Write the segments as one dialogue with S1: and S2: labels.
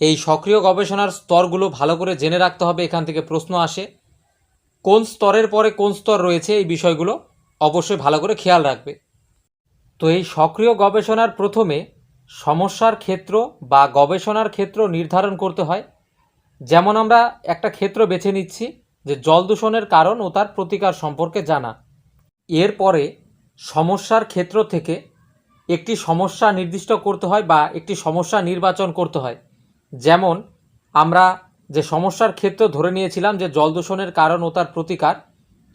S1: এই সক্রিয় গবেষণার স্তরগুলো ভালো করে জেনে রাখতে হবে, এখান থেকে প্রশ্ন আসে। কোন স্তরের পরে কোন স্তর রয়েছে এই বিষয়গুলো অবশ্যই ভালো করে খেয়াল রাখবে। তো এই সক্রিয় গবেষণার প্রথমে সমস্যার ক্ষেত্র বা গবেষণার ক্ষেত্র নির্ধারণ করতে হয়। যেমন আমরা একটা ক্ষেত্র বেছে নিচ্ছি যে জল দূষণের কারণ ও তার প্রতিকার সম্পর্কে জানা। এরপরে সমস্যার ক্ষেত্র থেকে একটি সমস্যা নির্দিষ্ট করতে হয় বা একটি সমস্যা নির্বাচন করতে হয়। যেমন, আমরা যে সমস্যার ক্ষেত্র ধরে নিয়েছিলাম যে জল দূষণের কারণ ও তার প্রতিকার,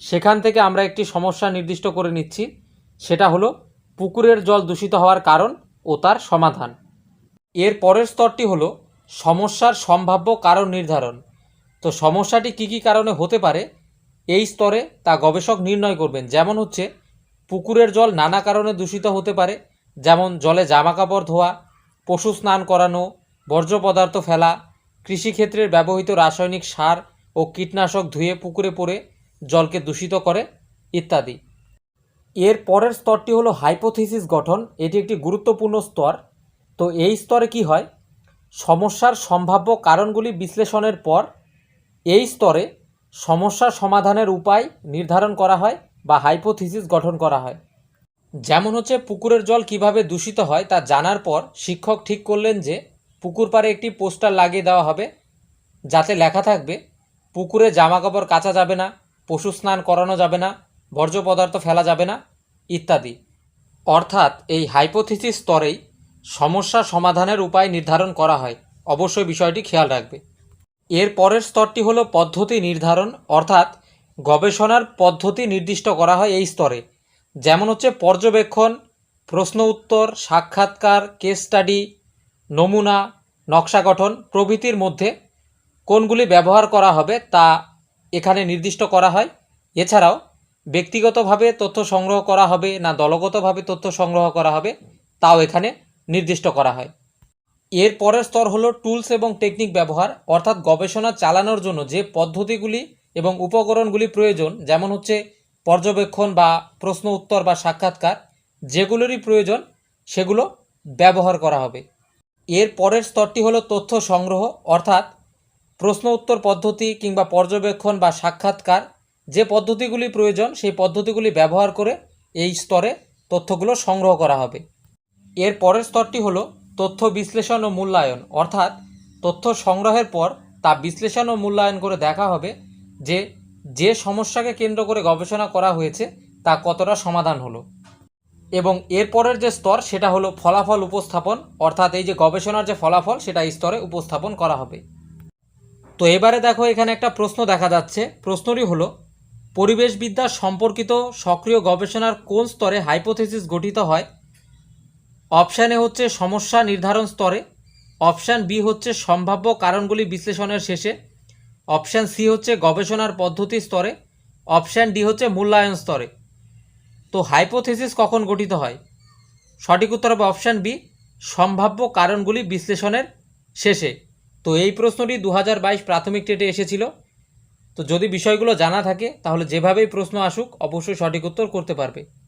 S1: সেখান থেকে আমরা একটি সমস্যা নির্দিষ্ট করে নিচ্ছি, সেটা হলো পুকুরের জল দূষিত হওয়ার কারণ ও তার সমাধান। এর পরের স্তরটি হলো সমস্যার সম্ভাব্য কারণ নির্ধারণ। তো সমস্যাটি কী কী কারণে হতে পারে, এই স্তরে তা গবেষক নির্ণয় করবেন। যেমন হচ্ছে, পুকুরের জল নানা কারণে দূষিত হতে পারে, যেমন জলে জামাকাপড় ধোয়া, পশু স্নান করানো বর্জ্য পদার্থ ফেলা, কৃষিক্ষেত্রের ব্যবহৃত রাসায়নিক সার ও কীটনাশক ধুয়ে পুকুরে পড়ে, জলকে দূষিত করে, ইত্যাদি। এর পরের স্তরটি হলো হাইপোথিসিস গঠন। এটি একটি গুরুত্বপূর্ণ স্তর। তো এই স্তরে কি হয়? সমস্যার সম্ভাব্য কারণগুলি বিশ্লেষণের পর এই স্তরে সমস্যার সমাধানের উপায় নির্ধারণ করা হয় বা হাইপোথিসিস গঠন করা হয়। যেমন হচ্ছে, পুকুরের জল কীভাবে দূষিত হয় তা জানার পর শিক্ষক ঠিক করলেন যে পুকুর পাড়ে একটি পোস্টার লাগিয়ে দেওয়া হবে, যাতে লেখা থাকবে, পুকুরে জামা কাপড় কাচা যাবে না, পশু স্নান করানো যাবে না, বর্জ্য পদার্থ ফেলা যাবে না, ইত্যাদি। অর্থাৎ এই হাইপোথিসিস স্তরেই সমস্যা সমাধানের উপায় নির্ধারণ করা হয়। অবশ্যই বিষয়টি খেয়াল রাখবে। এর পরের স্তরটি হলো পদ্ধতি নির্ধারণ, অর্থাৎ গবেষণার পদ্ধতি নির্দিষ্ট করা হয় এই স্তরে। যেমন হচ্ছে পর্যবেক্ষণ, প্রশ্ন উত্তর, সাক্ষাৎকার কেস স্টাডি নমুনা, নকশা গঠন প্রভৃতির মধ্যে কোনগুলি ব্যবহার করা হবে তা এখানে নির্দিষ্ট করা হয়। এছাড়াও ব্যক্তিগতভাবে তথ্য সংগ্রহ করা হবে না দলগতভাবে তথ্য সংগ্রহ করা হবে তাও এখানে নির্দিষ্ট করা হয়। এর পরের স্তর হলো টুলস এবং টেকনিক ব্যবহার, অর্থাৎ গবেষণা চালানোর জন্য যে পদ্ধতিগুলি এবং উপকরণগুলি প্রয়োজন, যেমন হচ্ছে পর্যবেক্ষণ বা প্রশ্ন উত্তর বা সাক্ষাৎকার, যেগুলোরই প্রয়োজন সেগুলো ব্যবহার করা হবে। এর পরের স্তরটি হলো তথ্য সংগ্রহ, অর্থাৎ প্রশ্ন উত্তর পদ্ধতি কিংবা পর্যবেক্ষণ বা সাক্ষাৎকার। যে পদ্ধতিগুলি প্রয়োজন, সেই পদ্ধতিগুলি ব্যবহার করে এই স্তরে তথ্যগুলো সংগ্রহ করা হবে। এর পরের স্তরটি হলো তথ্য বিশ্লেষণ ও মূল্যায়ন, অর্থাৎ তথ্য সংগ্রহের পর তা বিশ্লেষণ ও মূল্যায়ন করে দেখা হবে যে যে সমস্যাকে কেন্দ্র করে গবেষণা করা হয়েছে, তা কতটা সমাধান হলো। এবং এরপরের যে স্তর, সেটা হলো ফলাফল উপস্থাপন, অর্থাৎ এই যে গবেষণার যে ফলাফল, সেটা এই স্তরে উপস্থাপন করা হবে। তো এবারে দেখো, এখানে একটা প্রশ্ন দেখা যাচ্ছে। প্রশ্নটি হলো, পরিবেশবিদ্যা সম্পর্কিত সক্রিয় গবেষণার কোন স্তরে হাইপোথেসিস গঠিত হয়? অপশান হচ্ছে সমস্যা নির্ধারণ স্তরে। অপশান বি হচ্ছে সম্ভাব্য কারণগুলি বিশ্লেষণের শেষে। অপশান সি হচ্ছে গবেষণার পদ্ধতি স্তরে। অপশান ডি হচ্ছে মূল্যায়ন স্তরে। তো হাইপোথেসিস কখন গঠিত হয়? সঠিক উত্তর হবে অপশান বি সম্ভাব্য কারণগুলি বিশ্লেষণের শেষে। তো এই প্রশ্নটি দু হাজার বাইশ প্রাথমিক টেটে এসেছিল। তো যদি বিষয়গুলো জানা থাকে, তাহলে যেভাবেই প্রশ্ন আসুক, অবশ্যই সঠিক উত্তর করতে পারবে।